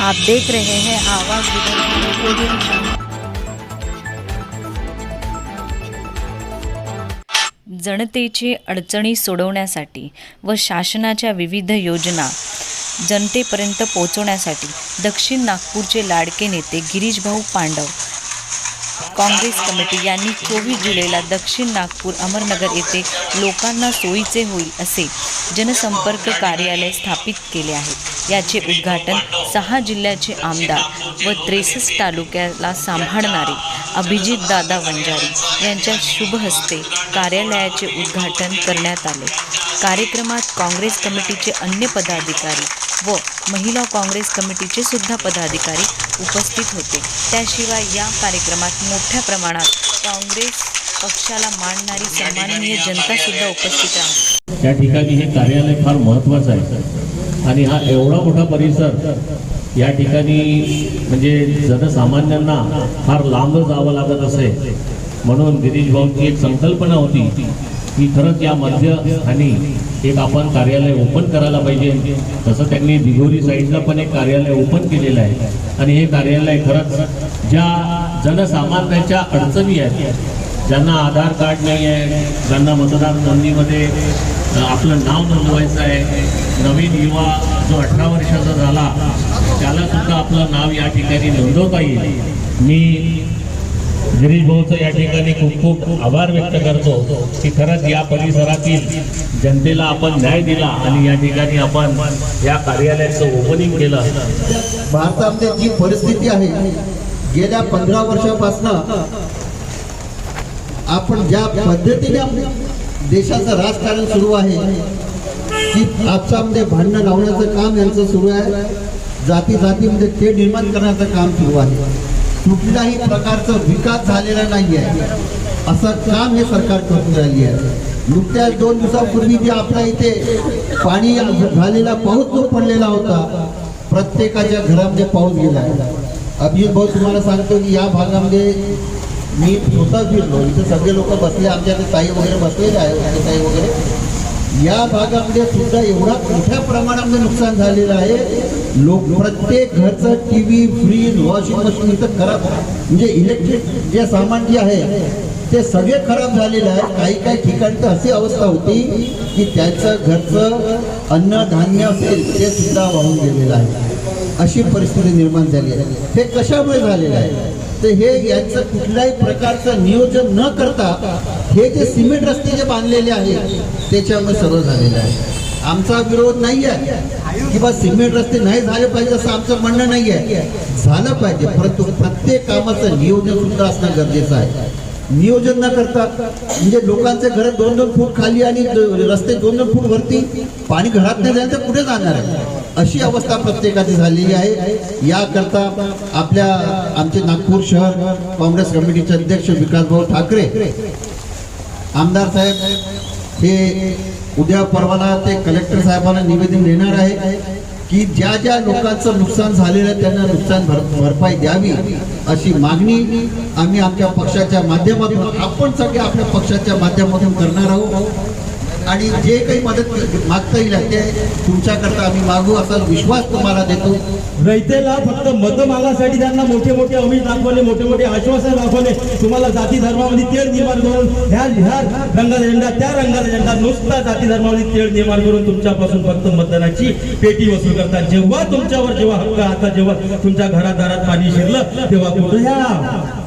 आप देख रहे हैं आवाज जनतेचे अडचणी सोडवण्यासाठी व शासनाच्या विविध योजना जनतेपर्यंत पोहोचवण्यासाठी दक्षिण नागपूरचे लाडके नेते गिरीशभाऊ पांडव काँग्रेस कमिटी यांनी चोवीस जुलैला दक्षिण नागपूर अमरनगर येथे लोकांना सोयीचे होईल असे जनसंपर्क कार्यालय स्थापित केले आहे. याचे उद्घाटन सहा जिल्ह्याचे आमदार व त्रेसष्ट तालुक्याला सांभाळणारे अभिजित दादा वंजारी यांच्या शुभहस्ते कार्यालयाचे उद्घाटन करण्यात आले. कार्यक्रमात काँग्रेस कमिटीचे अन्य पदाधिकारी व महिला काँग्रेस कमिटीचे सुद्धा पदाधिकारी उपस्थित होते. त्याशिवाय या कार्यक्रमात मोठ्या प्रमाणात काँग्रेस पक्षाला मांडणारी सन्माननीय जनता सुद्धा उपस्थित आहे या ठिकाणी हे कार्यालय फार महत्त्वाचं आहे. आणि हा एवढा मोठा परिसर या ठिकाणी म्हणजे जनसामान्यांना फार लांब जावं लागत असे म्हणून गिरीश भाऊंची एक संकल्पना होती की खरंच या मध्यस्थानी एक आपण कार्यालय ओपन करायला पाहिजे. तसं त्यांनी दिघोरी साईडला पण एक कार्यालय ओपन केलेलं आहे. आणि हे कार्यालय खरंच ज्या जनसामान्यांच्या अडचणी आहेत ज्यांना आधार कार्ड नाही आहे ज्यांना मतदार नोंदणीमध्ये आपलं नाव नोंदवायचं आहे नवीन युवा जो अठरा वर्षाचा झाला त्याला सुद्धा आपलं नाव या ठिकाणी नोंदवता येईल. मी गिरीश भाऊचं या ठिकाणी खूप खूप आभार व्यक्त करतो की खरंच या परिसरातील जनतेला आपण न्याय दिला आणि या ठिकाणी आपण या कार्यालयाचं ओपनिंग केलं. भारतामध्ये जी परिस्थिती आहे गेल्या पंधरा वर्षापासून आपण ज्या पद्धतीने देशाचं राजकारण सुरू आहे की आजच्यामध्ये भांडणं लावण्याचं काम यांचं सुरू आहे जाती जातीमध्ये ते निर्माण करण्याचं काम सुरू आहे. कुठल्याही प्रकारचा विकास झालेला नाही आहे असं काम हे सरकार करून राहिली आहे. नुकत्याच दोन दिवसापूर्वी जे आपल्या इथे पाणी झालेला पाऊस जो पडलेला होता प्रत्येकाच्या घरामध्ये पाऊस गेला. अभिजित भाऊ तुम्हाला सांगतो की या भागामध्ये मी स्वतः फिरलो. इथे सगळे लोक बसले आमच्या इथे ताई वगैरे बसलेले आहे ताई वगैरे या भागामध्ये सुद्धा एवढा मोठ्या प्रमाणामध्ये नुकसान झालेलं आहे. लोक प्रत्येक घरचं T V fridge washing machine इथं खराब म्हणजे इलेक्ट्रिक जे सामान जे आहे ते सगळे खराब झालेलं आहे. काही काही ठिकाणी तर अशी अवस्था होती की त्याचं घरचं अन्नधान्य असेल ते सुद्धा वाहून गेलेलं आहे. अशी परिस्थिती निर्माण झाली आहे. हे कशामुळे झालेलं आहे? तर हे यांचं कुठल्याही प्रकारचं नियोजन न करता हे जे सिमेंट रस्ते जे बांधलेले आहेत त्याच्यामुळे सर्व झालेलं आहे आमचा विरोध नाही आहे किंवा सिमेंट रस्ते नाही झाले पाहिजे असं आमचं म्हणणं नाही आहे. झालं पाहिजे परंतु प्रत्येक कामाचं नियोजन सुद्धा असणं गरजेचं आहे. नियोजन न करता म्हणजे लोकांचे घर दोन दोन फूट खाली आणि रस्ते दोन दोन फूट वरती पाणी घरात नाही जायचं तर कुठे जाणार आहे? अशी अवस्था प्रत्येकाची झालेली आहे. याकरता आपल्या आमचे नागपूर शहर काँग्रेस कमिटीचे अध्यक्ष विकासभाऊ ठाकरे आमदार साहेब हे उद्या परवाला ते कलेक्टर साहेबांना निवेदन देणार आहे की ज्या ज्या लोकांचं नुकसान झालेलं आहे त्यांना नुकसान भर भरपाई द्यावी अशी मागणी आम्ही आमच्या पक्षाच्या माध्यमातून आपण सगळे आपल्या पक्षाच्या माध्यमातून करणार आहोत. आणि जे काही मदत मागता येईल ते तुमच्याकरता आम्ही मागू असा विश्वास तुम्हाला देतो. रयतेला फक्त मत मागासाठी त्यांना मोठे मोठे अमिष दाखवले मोठे मोठे आश्वासन दाखवले. तुम्हाला जाती धर्मामध्ये तेढ निर्माण करून ह्या ह्या रंगाचा झेंडा त्या रंगाचा झेंडा नुसता जाती धर्मामध्ये तेढ निर्माण करून तुमच्यापासून फक्त मतदानाची पेटी वसूल करतात. जेव्हा तुमच्यावर जेव्हा हक्क आता जेव्हा तुमच्या घरादारात पाणी शिरलं तेव्हा कुठं या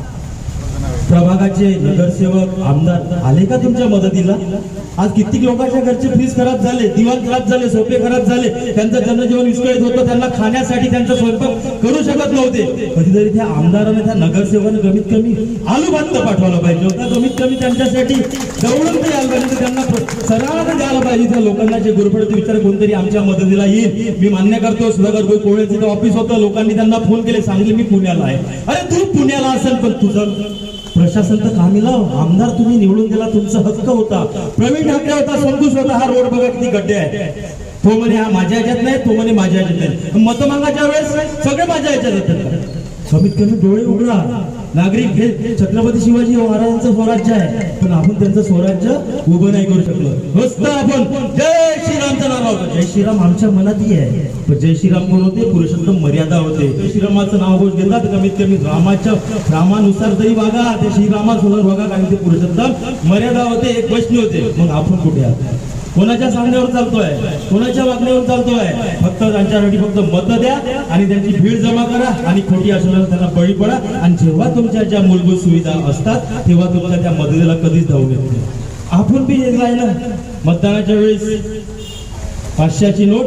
विभागाचे नगरसेवक आमदार आले का तुमच्या मदतीला? आज कित्येक लोकांच्या घरचे फ्रीज खराब झाले दिवाण खराब झाले सोपे खराब झाले. त्यांचं जनजीवन विस्कळीत होतं त्यांना खाण्यासाठी त्यांचा स्वयंपाक करू शकत नव्हते. कधीतरी त्या आमदाराने त्या नगरसेवकाने कमीत कमी आलू भात पाठवायला पाहिजे होता. कमीत कमी त्यांच्यासाठी दौडून ते यायला पाहिजे त्यांना सरावाने द्यायला पाहिजे. त्या लोकांना जे गुरफडते विचार कोणतरी आमच्या मदतीला येईल. मी मान्य करतो सुधाकर गोय कोळेचं ऑफिस होतं. लोकांनी त्यांना फोन केले सांगले मी पुण्याला आहे. अरे तू पुण्याला असेल पण तुझं प्रशासन तर कामी लाव आमदार तुम्ही निवडून दिला तुमचा हक्क होता. प्रवीण ठाकरे होता संकुश होता हा रोड बघा किती गड्डे आहे. तो म्हणे हा माझ्या ह्याच्यात नाही तो म्हणे माझ्या ह्याच्यात नाही. मतमागाच्या वेळेस सगळे माझ्या ह्याच्यात येतात कमीत कमी डोळे उघडा. नागरिक हे छत्रपती शिवाजी महाराजांचं स्वराज्य आहे. पण आपण त्यांचं स्वराज्य उभं नाही करू शकलो. मस्त आपण. जय! श्रीरामचं नाव होतं. जय श्रीराम आमच्या मनातही आहे. पण जय श्रीराम कोण होते? पुरुषोत्तम मर्यादा होते. जय श्रीरामाचं नाव घोष घेतात कमीत कमी रामाच्या रामानुसार तरी वागा ते श्रीरामासोबत वागा कारण ते पुरुषोत्तम मर्यादा होते एक वैष्णव होते. मग आपण कुठे आहात? कोणाच्या सांगण्यावर चालतोय? कोणाच्या वागण्यावर चालतोय? फक्त त्यांच्यासाठी फक्त मत द्या आणि त्यांची भीड जमा करा आणि खोटी असल्यावर त्यांना बळी पडा. आणि जेव्हा तुमच्या ज्या मूलभूत सुविधा असतात तेव्हा तुम्हाला त्या मदतीला कधीच धावून येत नाही आपण बी एक राहिलं मतदानाच्या वेळेस पाचशेची नोट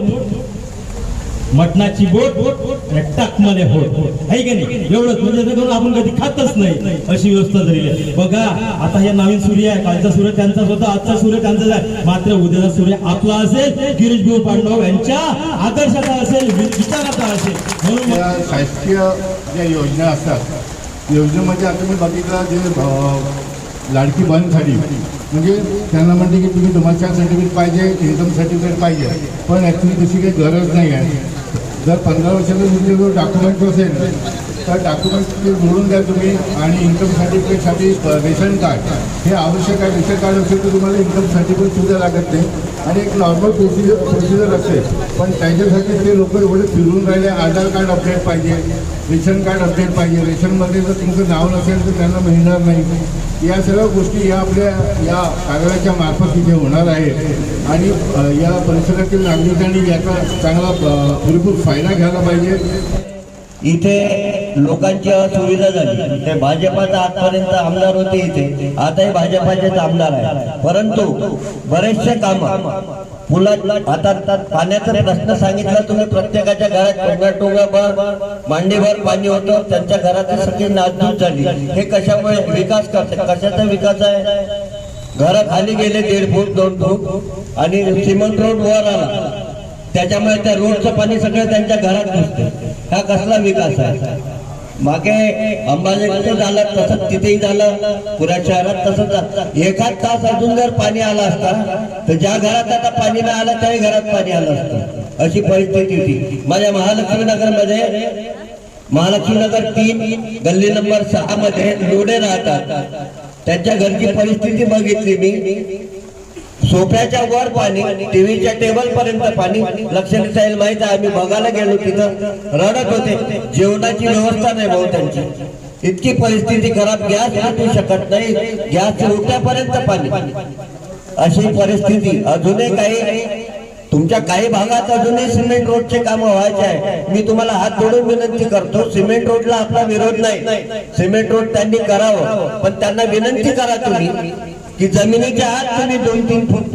मटणाची बोट आणि टाकमध्ये होत. आहे की नाही? एवढंच. म्हणजे करून आपण कधी खातच नाही. अशी व्यवस्था झालेली आहे. बघा आता हे नवीन सूर्य आहे. कालचा सूर्य त्यांचाच होता आजचा सूर्य त्यांचाच आहे. मात्र उद्याचा सूर्य आपला असेल गिरीश भाऊ पांडव यांच्या आदर्शाचा असेल विचाराचा असेल. म्हणून शासकीय ज्या योजना असतात योजनेमध्ये आता मी बघितलं जे लाडकी बंद झाली. म्हणजे त्यांना म्हणते की तुम्ही तुम्हाला सर्टिफिकेट पाहिजे इन्कम सर्टिफिकेट पाहिजे. पण ॲक्च्युली तशी काही गरज नाही आहे. जर पंधरा वर्षाचा तुमचे जो डॉक्युमेंट असेल तर डॉक्युमेंट ते जोडून द्या तुम्ही आणि इन्कम सर्टिफिकेटसाठी रेशन कार्ड हे आवश्यक आहे. रेशन कार्ड असेल तर तुम्हाला इन्कम सर्टिफिकेट सुद्धा लागत नाही. आणि एक नॉर्मल प्रोसिजर प्रोसिजर असते पण त्याच्यासाठी ते लोक एवढे फिरून राहिले. आधार कार्ड अपडेट पाहिजे. रेशन कार्ड अपडेट पाहिजे. रेशनमध्ये जर तुमचं नाव नसेल तर त्यांना मिळणार नाही. या सर्व गोष्टी या आपल्या या कार्यालयाच्या मार्फत तिथे होणार आहे आणि या परिसरातील नागरिकांनी याचा चांगला भरपूर फायदा घ्यायला पाहिजे. इथे लोकांची असुविधा झाली. ते भाजपाचा आजपर्यंत आमदार होते इथे. आताही भाजपाचेच आमदार आहे परंतु बरेचसे काम पुलात आता पाण्याचा प्रश्न सांगितला तुम्ही प्रत्येकाच्या घरात टोंगा टोंगा भर मांडीभर पाणी होतं. त्यांच्या घराची सगळी नासधूस झाली. हे कशामुळे विकास करते कशाचा विकास आहे? घर खाली गेले दीड फूट दोन फूट आणि सिमेंट रोड वर आला. त्याच्यामुळे त्या रोडचं पाणी सगळं त्यांच्या घरात नसतं हा कसला विकास आहे? मागे अंबाजोगाईचं झालं तसंच तिथेही झालं. पुऱ्या शहरात तसंच एखाद तास अजून जर पाणी आलं असता तर ज्या घरात आता पाणी नाही आलं त्याही घरात पाणी आलं असतं. अशी परिस्थिती होती. माझ्या महालक्ष्मी नगरमध्ये महालक्ष्मी नगर तीन गल्ली नंबर सहा मध्ये लोडे राहतात. त्यांच्या घरची परिस्थिती बघितली मी. सोफ्याच्या वर पाणी टीव्हीच्या टेबल पर्यंत पाणी. लक्षात जाईल माहीत आहे आम्ही बघायला गेलो तिथं. रडत होते. जेवणाची व्यवस्था नाही भाऊ त्यांची. इतकी परिस्थिती खराब. गॅस भेटू शकत नाही. गॅस उठ्यापर्यंत पाणी. अशी परिस्थिती. अजूनही काही तुमच्या काही भागात अजूनही सिमेंट रोडचे काम व्हायचे आहे. मी तुम्हाला हात जोडून विनंती करतो. सिमेंट रोडला आपला विरोध नाही. सिमेंट रोड त्यांनी करावं. पण त्यांना विनंती करा तुम्ही. की जमिनीच्या आत तुम्ही दोन तीन फूट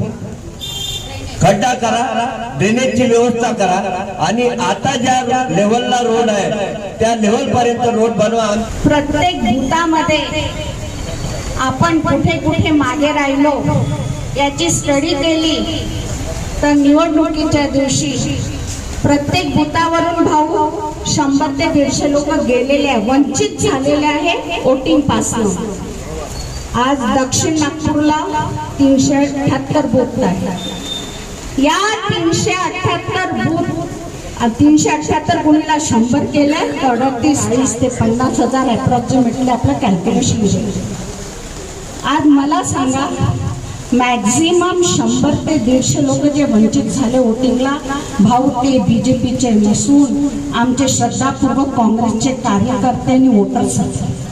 खड्डा करा ड्रेनेजची व्यवस्था करा आणि आता ज्या लेवलला रोड आहे त्या लेवल पर्यंत रोड बनवा. प्रत्येक भूतामध्ये आपण कुठे कुठे मागे राहिलो याची स्टडी केली तर निवडणुकीच्या दिवशी प्रत्येक बुथावरून भाऊ शंभर ते दीडशे लोक गेलेले आहे वंचित झालेले आहे वोटिंगपासून आज दक्षिण नागपूरला तीनशे अठ्याहत्तर बूथ आहे या तीनशे अठ्याहत्तर बूथ तीनशे अठ्याहत्तर गुणीला शंभर केले तर अडतीस वीस ते पन्नास हजार अप्रॉक्सिमेटली आपलं कॅल्क्युलेशन येईल आज मला सांगा मॅक्झिमम शंभर ते दीडशे लोक जे वंचित झाले वोटिंगला भाऊ ते बीजेपीचे नसून आमचे श्रद्धापूर्वक काँग्रेसचे कार्यकर्ते आणि वोटर्स असतात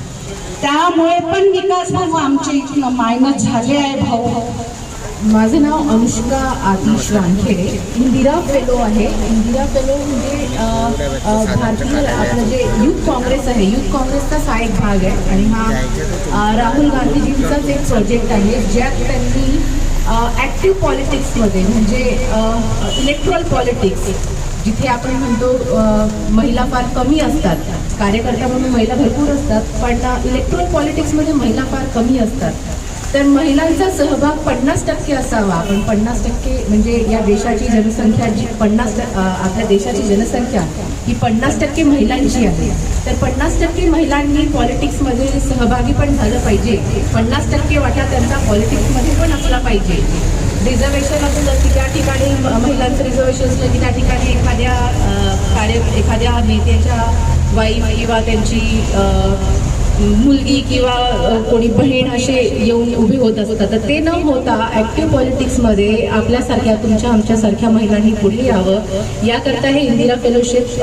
त्यामुळे पण विकास भाऊ आमच्या इथून मायनस झाले आहे भाऊ. माझं नाव अनुष्का आदिश वानखेडे इंदिरा फेलो आहे. इंदिरा फेलो म्हणजे भारतीय आपलं जे युथ काँग्रेस आहे. युथ काँग्रेसचाच हा एक भाग आहे. आणि हा राहुल गांधीजींचाच एक प्रोजेक्ट आहे ज्यात त्यांनी ॲक्टिव्ह पॉलिटिक्समध्ये म्हणजे इलेक्ट्रल पॉलिटिक्स जिथे आपण म्हणतो महिला फार कमी असतात. कार्यकर्त्या म्हणून महिला भरपूर असतात पण इलेक्ट्रॉल पॉलिटिक्समध्ये महिला फार कमी असतात. तर महिलांचा सहभाग पन्नास टक्के असावा आपण पन्नास टक्के म्हणजे या देशाची जनसंख्या जी पन्नास आपल्या देशाची जनसंख्या ही पन्नास टक्के महिलांची आहे. तर पन्नास टक्के महिलांनी पॉलिटिक्समध्ये सहभागी पण झालं पाहिजे. पन्नास टक्के वाटा त्यांचा पॉलिटिक्समध्ये पण असला पाहिजे. रिझर्वेशन असलं की त्या ठिकाणी महिलांचं रिझर्वेशन असलं की त्या ठिकाणी एखाद्या कार्य एखाद्या नेत्याच्या वाईफ किंवा त्यांची मुलगी किंवा कोणी बहीण असे येऊन उभे होत असतात तर ते न होता ॲक्टिव्ह पॉलिटिक्समध्ये आपल्यासारख्या तुमच्या आमच्यासारख्या महिलांनी पुढे यावं. याकरता हे इंदिरा फेलोशिप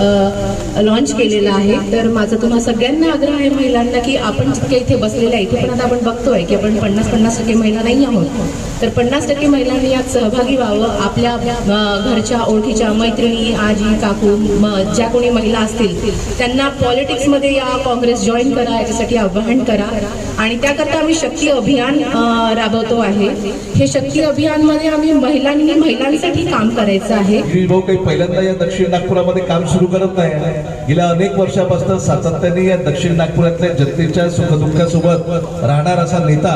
लॉन्च केलेलं आहे. तर माझा तुम्हा सगळ्यांना आग्रह आहे महिलांना की आपण जितके इथे बसलेल्या आहे इथे पण आता आपण बघतोय की आपण पन्नास पन्नास टक्के महिला नाही आहोत. तर पन्नास टक्के महिलांनी यात सहभागी व्हावं. आपल्या घरच्या ओळखीच्या मैत्रिणी आजी काकू ज्या कोणी महिला असतील त्यांना पॉलिटिक्समध्ये या काँग्रेस जॉईन करा याच्यासाठी आवाहन करा. आणि त्याकरता आम्ही शक्ती अभियान राबवतो आहे. हे शक्ती अभियानमध्ये आम्ही महिलांनी महिलांसाठी काम करायचं आहे. भाऊ काही पहिल्यांदा या दक्षिण नागपुरामध्ये काम सुरू करत नाही. गेल्या अनेक वर्षापासून सातत्याने या दक्षिण नागपुरातल्या जनतेच्या सुखदुःखासोबत राहणार असा नेता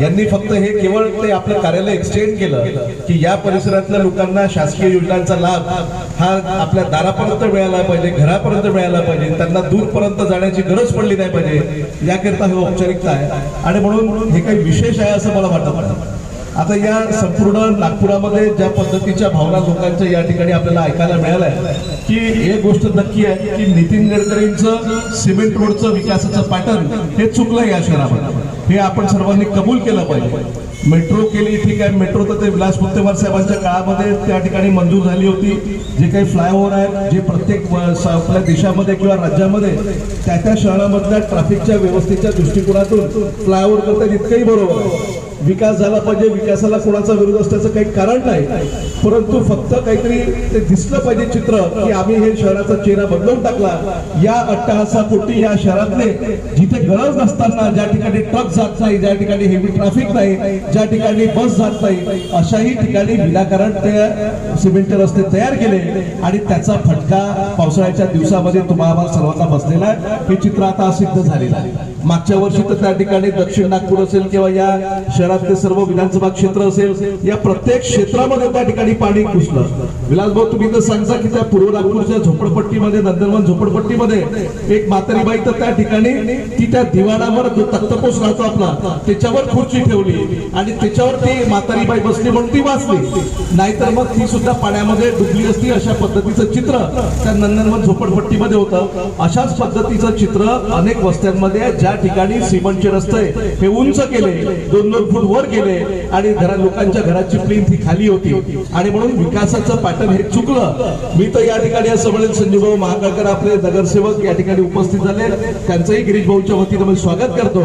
यांनी फक्त हे केवळ ते आपलं कार्यालय एक्सटेंड केलं की या परिसरातल्या लोकांना शासकीय योजनांचा लाभ हा आपल्या दारापर्यंत मिळाला पाहिजे घरापर्यंत मिळाला पाहिजे. त्यांना दूरपर्यंत जाण्याची गरज पडली नाही पाहिजे. याकरिता ही औपचारिकता आहे. आणि म्हणून हे काही विशेष आहे असं मला वाटत नाही. आता या संपूर्ण नागपुरामध्ये ज्या पद्धतीच्या भावना लोकांच्या या ठिकाणी आपल्याला ऐकायला मिळाल्या की एक गोष्ट नक्की आहे की नितीन गडकरींचं सिमेंट रोडचं विकासाचं पॅटर्न हे चुकलं या शहरामध्ये. हे आपण सर्वांनी कबूल केलं पाहिजे. मेट्रो केली ठीक आहे. मेट्रो तर ते विलास मुत्तेवार साहेबांच्या काळामध्ये त्या ठिकाणी मंजूर झाली होती. जे काही फ्लायओव्हर आहेत जे प्रत्येक आपल्या देशामध्ये किंवा राज्यामध्ये त्या त्या शहरामधल्या ट्रॅफिकच्या व्यवस्थेच्या दृष्टिकोनातून फ्लायओव्हर करतात इतकंही बरोबर. विकास झाला पाहिजे विकासाला कोणाचा विरोध असल्याचं काही कारण नाही. परंतु फक्त काहीतरी ते दिसलं पाहिजे चित्र की आम्ही हे शहराचा चेहरा बदलून टाकला. या अट्टहासापोटी या शहरातले जिथे गरज नसताना ज्या ठिकाणी ट्रक जात नाही ज्या ठिकाणी हेवी ट्रॅफिक नाही ज्या ठिकाणी बस जात नाही अशाही ठिकाणी विनाकारण ते सिमेंटचे रस्ते तयार केले. आणि त्याचा फटका पावसाळ्याच्या दिवसामध्ये तुम्हाला सर्वांना बसलेला आहे. हे चित्र आता सिद्ध झालेलं आहे. मागच्या वर्षी तर त्या ठिकाणी दक्षिण नागपूर असेल किंवा या शहर शहरात ते सर्व विधानसभा क्षेत्र असेल या प्रत्येक क्षेत्रामध्ये त्या ठिकाणी पाणी घुसलं. विलास भाऊ तुम्ही तर सांगता की त्या पूर्व नागपूरच्या झोपडपट्टीमध्ये नंदनवन झोपडपट्टीमध्ये एक म्हातारीबाई तर त्या ठिकाणी ती त्या दिवाणावर जो तक्तपोस राहतो आपला त्याच्यावर खुर्ची ठेवली. आणि त्याच्यावर ती म्हातारीबाई बसली म्हणून ती वाचली. नाहीतर मग ती सुद्धा पाण्यामध्ये डुबली असती अशा पद्धतीचं चित्र त्या नंदनवन झोपडपट्टीमध्ये होतं. अशाच पद्धतीचं चित्र अनेक वस्त्यांमध्ये ज्या ठिकाणी सिमेंटचे रस्ते हे उंच केले. दोन दोन फूट वर गेले आणि घरा लोकांच्या घराची प्लेन ती खाली होती. आणि म्हणून विकासाचं पॅटर्न हे चुकलं. मी तर या ठिकाणी असं म्हणेल संजीवभाऊ महाकाळकर आपले नगरसेवक या ठिकाणी उपस्थित झाले. त्यांचंही गिरीश भाऊच्या वतीनं मी स्वागत करतो.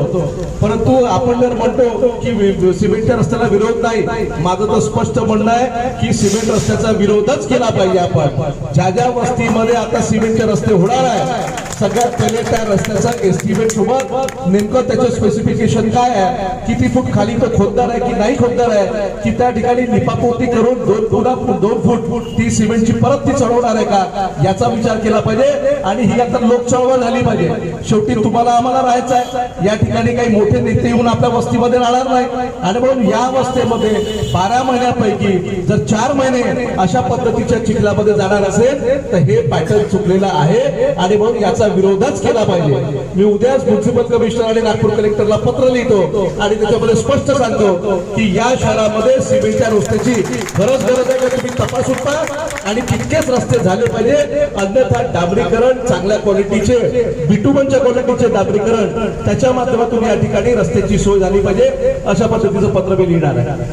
परंतु आपण जर म्हणतो की सिमेंट सिमेंटच्या रस्त्याला विरोध नाही माझं तर स्पष्ट म्हणणं आहे की सिमेंट रस्त्याचा विरोधच केला पाहिजे आपण. ज्या ज्या वस्तीमध्ये आता सिमेंटचे रस्ते होणार आहे सगळ्यात पहिले त्या रस्त्याचा एस्टिमेट सोबत नेमकं त्याचं स्पेसिफिकेशन काय आहे? किती फूट खाली तो खोददार आहे की नाही खोददार आहे? की त्या ठिकाणी लिपापोती करून दोन पुन्हा दोन फूट ती सिमेंटची परत ती चढवणार आहे का? याचा विचार केला पाहिजे आणि ही आता लोक चळवळ झाली पाहिजे. शेवटी तुम्हाला आम्हाला राहायचं आहे. या ठिकाणी काही मोठे नेते येऊन आपल्या वस्तीमध्ये राहणार नाही. आणि म्हणून या वस्तीमध्ये बारा महिन्यापैकी जर चार महिने अशा पद्धतीच्या चिखलामध्ये जाणार असेल तर हे पॅटर्न चुकलेलं आहे. आणि म्हणून याचा विरोधच केला पाहिजे. मी उद्याच म्युन्सिपल कमिशनर आणि नागपूर कलेक्टरला पत्र लिहितो आणि त्याच्यामध्ये स्पष्ट सांगतो की या शहरामध्ये सिमेंटच्या रस्त्याची खरंच गरज आहे का तुम्ही तपासून पहा आणि तितकेच रस्ते झाले पाहिजे. अन्यथा डांबरीकरण चांगल्या क्वालिटीचे बिटुमनच्या क्वालिटीचे डांबरीकरण त्याच्या माध्यमातून या ठिकाणी रस्त्याची सोय झाली पाहिजे. अशा पद्धतीचं पत्र मी लिहिणार आहे.